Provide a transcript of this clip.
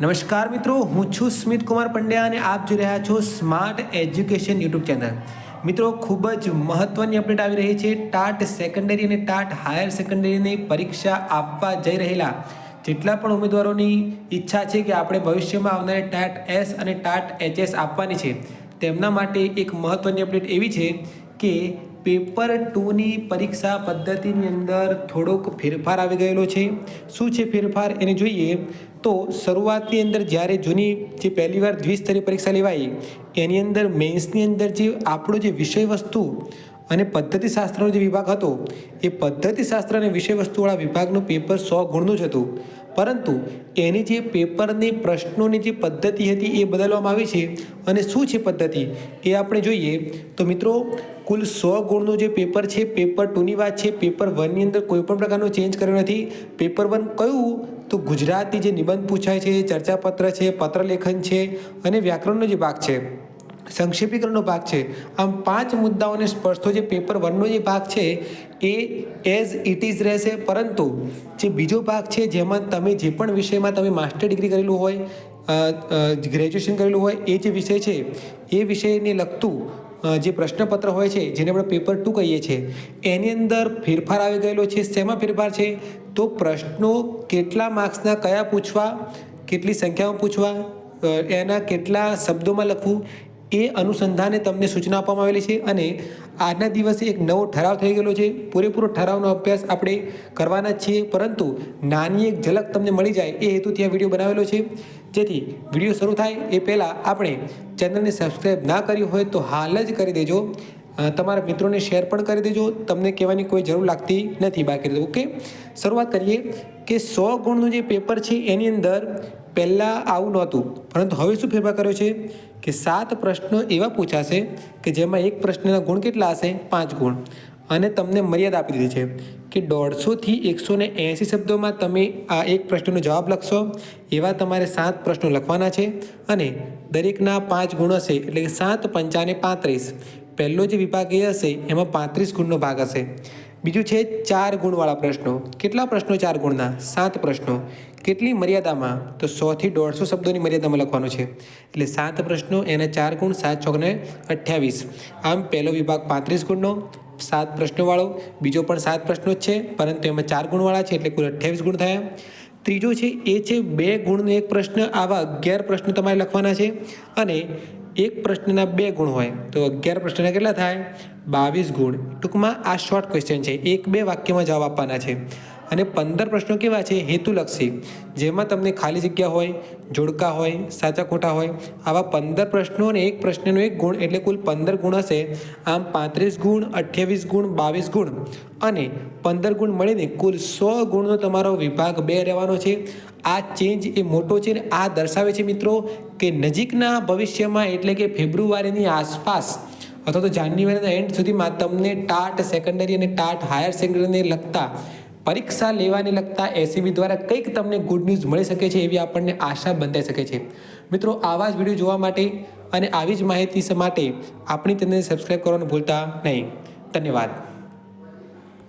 નમસ્કાર મિત્રો, હું છું સ્મિત કુમાર પંડ્યા અને આપ જોઈ રહ્યા છો સ્માર્ટ એજ્યુકેશન યુટ્યુબ ચેનલ. મિત્રો, ખૂબ જ મહત્વની અપડેટ આવી રહી છે. ટાટ સેકન્ડરી અને ટાટ હાયર સેકન્ડરીની પરીક્ષા આપવા જઈ રહેલા જેટલા પણ ઉમેદવારોની ઈચ્છા છે કે આપણે ભવિષ્યમાં આવનારી ટાટ એસ અને ટાટ એચએસ આપવાની છે, તેમના માટે એક મહત્વની અપડેટ એવી છે કે પેપર ટુની પરીક્ષા પદ્ધતિની અંદર થોડોક ફેરફાર આવી ગયેલો છે. શું છે ફેરફાર એને જોઈએ તો શરૂઆતની અંદર જ્યારે જૂની જે પહેલી વાર દ્વિસ્તરીય પરીક્ષા લેવાઈ, એની અંદર મેન્સની અંદર જે આપણો જે વિષય વસ્તુ અને પદ્ધતિશાસ્ત્રનો જે વિભાગ હતો, એ પદ્ધતિશાસ્ત્ર અને વિષય વસ્તુવાળા વિભાગનું પેપર સો ગુણનું જ હતું. પરંતુ એની જે પેપરની પ્રશ્નોની જે પદ્ધતિ હતી એ બદલવામાં આવી છે. અને શું છે પદ્ધતિ? એ આપણે જોઈએ. તો મિત્રો, કુલ સો ગુણનું જે પેપર છે પેપર ટુની વાત છે. પેપર વનની અંદર કોઈ પણ પ્રકારનો ચેન્જ કર્યો નથી. પેપર વન કયું? તો ગુજરાતી જે નિબંધ પૂછાય છે, ચર્ચાપત્ર છે, પત્રલેખન છે અને વ્યાકરણનો જે ભાગ છે. સંક્ષેપીકરણનો ભાગ છે. આમ પાંચ મુદ્દાઓને સ્પર્શતો જે પેપર વનનો જે ભાગ છે, એ એઝ ઇટ ઇઝ રહેશે. પરંતુ જે બીજો ભાગ છે, જેમાં તમે જે પણ વિષયમાં તમે માસ્ટર ડિગ્રી કરેલું હોય ગ્રેજ્યુએશન કરેલું હોય, એ જે વિષય છે, એ વિષયને લગતું જે પ્રશ્નપત્ર હોય છે, જેને આપણે પેપર ટુ કહીએ છીએ એની અંદર ફેરફાર આવી ગયેલો છે. શેમાં ફેરફાર છે? તો પ્રશ્નો કેટલા માર્ક્સના કયા પૂછવા, કેટલી સંખ્યામાં પૂછવા એના કેટલા શબ્દોમાં લખવું એ અનુસંધાને તમને સૂચના આપવામાં આવેલી છે અને આજના દિવસે એક નવો ઠરાવ થઈ ગયેલો છે. પૂરેપૂરો ઠરાવનો અભ્યાસ આપણે કરવાના છીએ, પરંતુ નાની એક ઝલક તમને મળી જાય એ હેતુથી આ વીડિયો બનાવેલો છે. જેથી વીડિયો શરૂ થાય એ પહેલાં આપણે ચેનલને સબસ્ક્રાઈબ ના કરી હોય તો હાલ જ કરી દેજો. તમારા મિત્રોને શેર પણ કરી દેજો. તમને કહેવાની કોઈ જરૂર લાગતી નથી બાકી ઓકે? શરૂઆત કરીએ કે સો ગુણનું જે પેપર છે એની અંદર પહેલાં આવું નહોતું. પરંતુ હવે શું ફેરફાર કર્યો છે? કે સાત પ્રશ્નો એવા પૂછાશે કે જેમાં એક પ્રશ્નના ગુણ કેટલા હશે? પાંચ ગુણ. અને તમને મર્યાદા આપી દીધી છે કે દોઢસોથી એકસો ને એંસી શબ્દોમાં તમે આ એક પ્રશ્નનો જવાબ લખશો. એવા તમારે સાત પ્રશ્નો લખવાના છે અને દરેકના પાંચ ગુણ હશે એટલે કે સાત પંચાને પાંત્રીસ. પહેલો જે વિભાગ એ હશે, એમાં પાંત્રીસ ગુણનો ભાગ હશે. બીજું છે ચાર ગુણવાળા પ્રશ્નો. કેટલા પ્રશ્નો ચાર ગુણના? સાત પ્રશ્નો. કેટલી મર્યાદામાં? તો સોથી દોઢસો શબ્દોની મર્યાદામાં લખવાનું છે. એટલે સાત પ્રશ્નો, એના ચાર ગુણ, સાત ચોકને અઠ્યાવીસ. આમ પહેલો વિભાગ પાંત્રીસ ગુણનો, સાત પ્રશ્નોવાળો. બીજો પણ સાત પ્રશ્નો જ છે, પરંતુ એમાં ચાર ગુણવાળા છે, એટલે કુલ અઠ્યાવીસ ગુણ થયા. ત્રીજો છે, એ છે બે ગુણનો એક પ્રશ્ન, આવા અગિયાર પ્રશ્નો તમારે લખવાના છે. અને એક પ્રશ્નના બે ગુણ હોય, તો અગિયાર પ્રશ્નના કેટલા થાય? બાવીસ ગુણ. ટૂંકમાં આ શોર્ટ ક્વેશ્ચન છે. એક બે વાક્યમાં જવાબ આપવાના છે. અને પંદર પ્રશ્નો કેવા છે હેતુલક્ષી જેમાં તમને ખાલી જગ્યા હોય, જોડકા હોય, સાચા ખોટા હોય, આવા પંદર પ્રશ્નો અને એક પ્રશ્નનો એક ગુણ એટલે કુલ પંદર ગુણ હશે. આમ પાંત્રીસ ગુણ, અઠ્યાવીસ ગુણ, બાવીસ ગુણ અને પંદર ગુણ મળીને કુલ સો ગુણનો તમારો વિભાગ બે રહેવાનો છે. આ ચેન્જ એ મોટો છે ને આ દર્શાવે છે મિત્રો કે નજીકના ભવિષ્યમાં એટલે કે ફેબ્રુઆરીની આસપાસ અથવા તો જાન્યુઆરીના એન્ડ સુધીમાં તમને ટાટ સેકન્ડરી અને ટાટ હાયર સેકન્ડરીને લગતા પરીક્ષા લેવાને લગતા એસીબી દ્વારા કંઈક તમને ગુડ ન્યૂઝ મળી શકે છે એવી આપણને આશા બંધાઈ શકે છે. મિત્રો, આવા જ વીડિયો જોવા માટે અને આવી જ માહિતી માટે આપણી ચેનલને સબસ્ક્રાઈબ કરવાનું ભૂલતા નહીં. ધન્યવાદ.